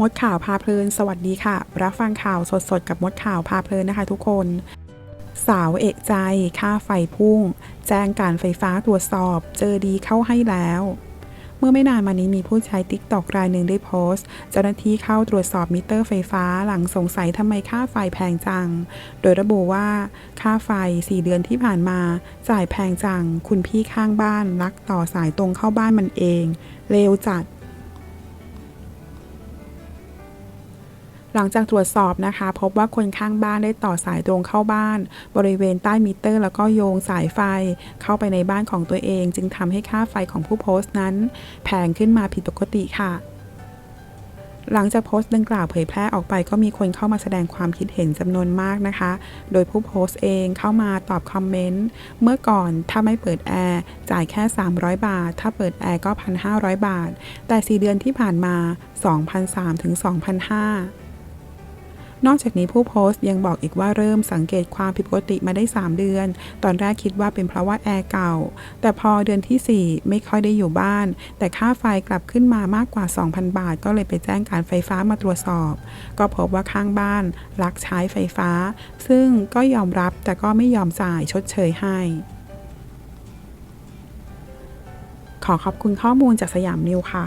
มดข่าวพาเพลิน สวัสดีค่ะ รับฟังข่าวสดๆ กับมดข่าวพาเพลินนะคะทุกคน สาวเอกใจ ค่าไฟพุ่ง แจ้งการไฟฟ้าตรวจสอบ เจอดีเข้าให้แล้ว เมื่อไม่นานมานี้มีผู้ใช้ติ๊กตอกรายหนึ่งได้โพสต์ เจ้าหน้าที่เข้าตรวจสอบมิเตอร์ไฟฟ้าหลังสงสัยทำไมค่าไฟแพงจัง โดยระบุว่า ค่าไฟ 4 เดือนที่ผ่านมา จ่ายแพงจัง คุณพี่ข้างบ้านลักต่อสายตรงเข้าบ้านมันเอง เลวจัด หลังจากตรวจสอบนะคะ พบว่าคนข้างบ้านได้ต่อสายตรงเข้าบ้าน บริเวณใต้มิเตอร์ แล้วก็โยงสายไฟ เข้าไปในบ้านของตัวเอง จึงทำให้ค่าไฟของผู้โพสต์นั้น แพงขึ้นมาผิดปกติค่ะหลังจากโพสต์ดังกล่าวเผยแพร่ออกไปก็มีคนเข้ามาแสดงความคิดเห็นจำนวนมากนะคะ โดยผู้โพสต์เองเข้ามาตอบคอมเมนต์ เมื่อก่อนถ้าไม่เปิดแอร์จ่ายแค่ 300 บาท ถ้าเปิดแอร์ก็ 1,500 บาท แต่ 4 เดือนที่ผ่านมา 2,300ถึง2,500 นอกจากนี้ผู้โพสต์ยังบอกอีกว่าเริ่มสังเกตความผิดปกติมาได้ 3 เดือน ตอนแรกคิดว่าเป็นเพราะว่าแอร์เก่า แต่พอเดือนทีสี่ 4 ไม่ค่อยได้อยู่บ้าน แต่ค่าไฟกลับขึ้นมามากกว่า 2,000 บาท ก็เลยไปแจ้งการไฟฟ้ามาตรวจสอบ ก็พบว่าข้างบ้านลักใช้ไฟฟ้า ซึ่งก็ยอมรับแต่ก็ไม่ยอมจ่ายชดเชยให้ขอขอบคุณข้อมูลจากสยามนิวค่ะ